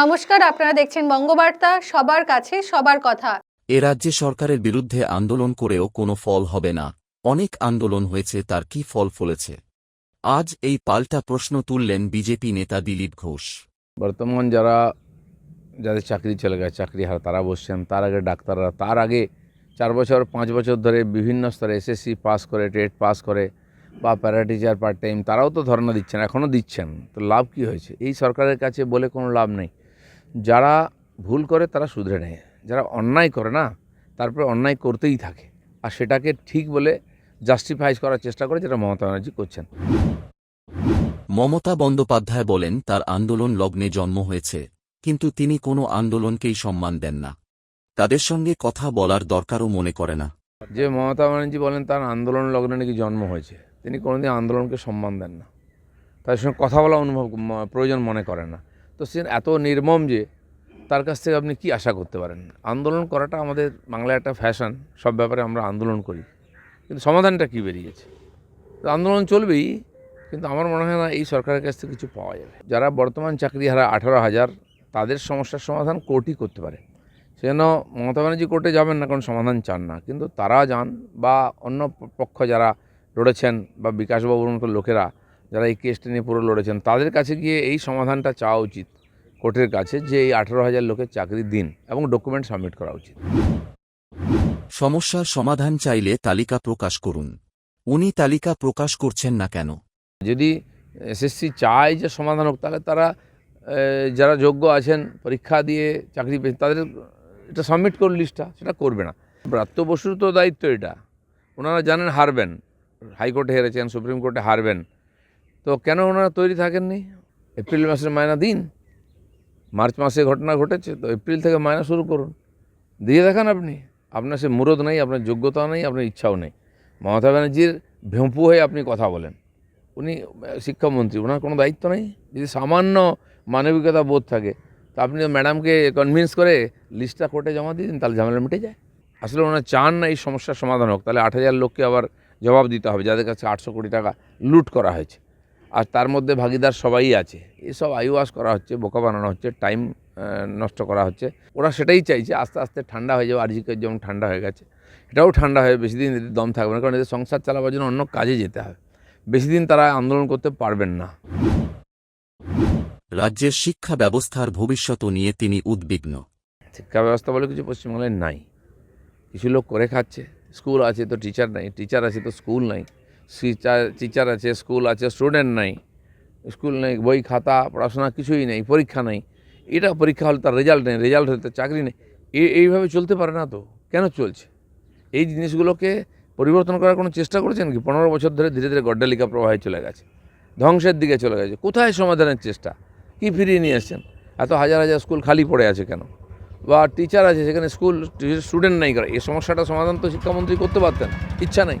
নমস্কার আপনারা দেখছেন বঙ্গবার্তা সবার কাছে সবার কথা। এ রাজ্যে সরকারের বিরুদ্ধে আন্দোলন করেও কোনো ফল হবে না। অনেক আন্দোলন হয়েছে তার কি ফল ফলেছে? আজ এই পাল্টা প্রশ্ন তুললেন বিজেপি নেতা দিলীপ ঘোষ। বর্তমান যারা যাদের চাকরি চলে গেছে চাকরি হার তারা বসছেন। তার আগে ডাক্তাররা তার আগে চার বছর পাঁচ বছর ধরে বিভিন্ন স্তরে এসএসসি পাস করে টেট পাস করে বা প্যারা টিচার পার্ট টাইম তারাও তো ধর্ণা দিচ্ছেন এখনও দিচ্ছেন। তো লাভ কি হয়েছে? এই সরকারের কাছে বলে কোনো লাভ নেই। যারা ভুল করে তারা শুধরে নেয়। যারা অন্যায় করে না তারপরে অন্যায় করতেই থাকে। আর সেটাকে ঠিক বলে জাস্টিফাইজ করার চেষ্টা করে যেটা মমতা ব্যানার্জি করছেন। মমতা বন্দ্যোপাধ্যায় বলেন তার আন্দোলন লগ্নে জন্ম হয়েছে কিন্তু তিনি কোনো আন্দোলনকেই সম্মান দেন না। তাদের সঙ্গে কথা বলার দরকারও মনে করে না। যে মমতা ব্যানার্জি বলেন তার আন্দোলন লগ্নে নাকি জন্ম হয়েছে তিনি কোনোদিন আন্দোলনকে সম্মান দেন না। তাদের সঙ্গে কথা বলা অনুভব প্রয়োজন মনে করেন না। তো সে এত নির্মম যে তার কাছ থেকে আপনি কি আশা করতে পারেন? আন্দোলন করাটা আমাদের বাংলায় একটা ফ্যাশন সব ব্যাপারে আমরা আন্দোলন করি। কিন্তু সমাধানটা কী বেরিয়েছে? তো আন্দোলন চলবেই, কিন্তু আমার মনে হয় না এই সরকারের কাছ থেকে কিছু পাওয়া যাবে। যারা বর্তমান চাকরি হারা আঠারো হাজার, তাদের সমস্যার সমাধান কোর্টই করতে পারে। সেজন্য মমতা ব্যানার্জি কোর্টে যাবেন না, কারণ সমাধান চান না। কিন্তু তারা যান বা অন্য পক্ষ যারা লড়েছেন বা বিকাশবাবুর মতো লোকেরা যারা এই কেসটা নিয়ে পুরো লড়েছেন তাদের কাছে গিয়ে এই সমাধানটা চাওয়া উচিত কোর্টের কাছে যে এই আঠেরো হাজার লোকের চাকরি দিন এবং ডকুমেন্ট সাবমিট করা উচিত। সমস্যার সমাধান চাইলে তালিকা প্রকাশ করুন। উনি তালিকা প্রকাশ করছেন না কেন? যদি এসএসসি চায় যে সমাধান হোক তাহলে তারা যারা যোগ্য আছেন পরীক্ষা দিয়ে চাকরি পেয়ে তাদের এটা সাবমিট করুন লিস্টটা সেটা করবে না। ব্রাত্য বসুর তো দায়িত্ব এটা। ওনারা জানেন হারবেন। হাইকোর্টে হেরেছেন সুপ্রিম কোর্টে হারবেন। তো কেন ওনারা তৈরি থাকেননি? এপ্রিল মাসের মায়না দিন। মার্চ মাসে ঘটনা ঘটেছে, তো এপ্রিল থেকে মায়না শুরু করুন। দিয়ে দেখান আপনি। আপনার সে মুরদ নেই, আপনার যোগ্যতা নেই, আপনার ইচ্ছাও নেই। মমতা ব্যানার্জির ভেঁপু হয়ে আপনি কথা বলেন। উনি শিক্ষামন্ত্রী, ওনার কোনো দায়িত্ব নেই। যদি সামান্য মানবিকতা বোধ থাকে, তা আপনি ম্যাডামকে কনভিন্স করে লিস্টটা কোর্টে জমা দিয়ে দিন, তাহলে ঝামেলা মিটে যায়। আসলে ওনারা চান না এই সমস্যার সমাধান হোক, তাহলে আট হাজার লোককে আবার জবাব দিতে হবে, যাদের কাছে আটশো কোটি টাকা লুট করা হয়েছে। আর তার মধ্যে ভাগিদার সবাই আছে। এসব আইওয়াস করা হচ্ছে বোকা বানানো হচ্ছে টাইম নষ্ট করা হচ্ছে। ওরা সেটাই চাইছে আস্তে আস্তে ঠান্ডা হয়ে যাবে আর্জিকের যেমন ঠান্ডা হয়ে গেছে। এটাও ঠান্ডা হয়ে বেশি দিন এদের দম থাকবে না কারণ এদের সংসার চালাবার জন্য অন্য কাজে যেতে হবে বেশি দিন তারা আন্দোলন করতে পারবেন না। রাজ্যের শিক্ষা ব্যবস্থার ভবিষ্যৎ নিয়ে তিনি উদ্বিগ্ন। শিক্ষা ব্যবস্থা বলে কিছু পশ্চিমবাংলায় নাই। কিছু লোক করে খাচ্ছে স্কুল আছে তো টিচার নাই টিচার আছে তো স্কুল নাই। টিচার আছে, স্কুল আছে, স্টুডেন্ট নাই। স্কুল নেই, বই খাতা, পড়াশোনা কিছুই নেই, পরীক্ষা নেই। এটা পরীক্ষা হলে তার রেজাল্ট নেই রেজাল্ট হলে তার চাকরি নেই। এইভাবে চলতে পারে না তো? কেন চলছে? এই জিনিসগুলোকে পরিবর্তন করার কোনো চেষ্টা করেছেন কি? পনেরো বছর ধরে ধীরে ধীরে গড্ডালিকা প্রবাহে চলে গেছে। ধ্বংসের দিকে চলে গেছে। কোথায় সমাধানের চেষ্টা? কি ফিরিয়ে নিয়ে এসছেন? এত হাজার হাজার স্কুল খালি পড়ে আছে কেন? বা টিচার আছে, সেখানে স্কুল, স্টুডেন্ট নাই করে এই সমস্যাটা সমাধান তো শিক্ষামন্ত্রী করতে পারতেন। ইচ্ছা নেই।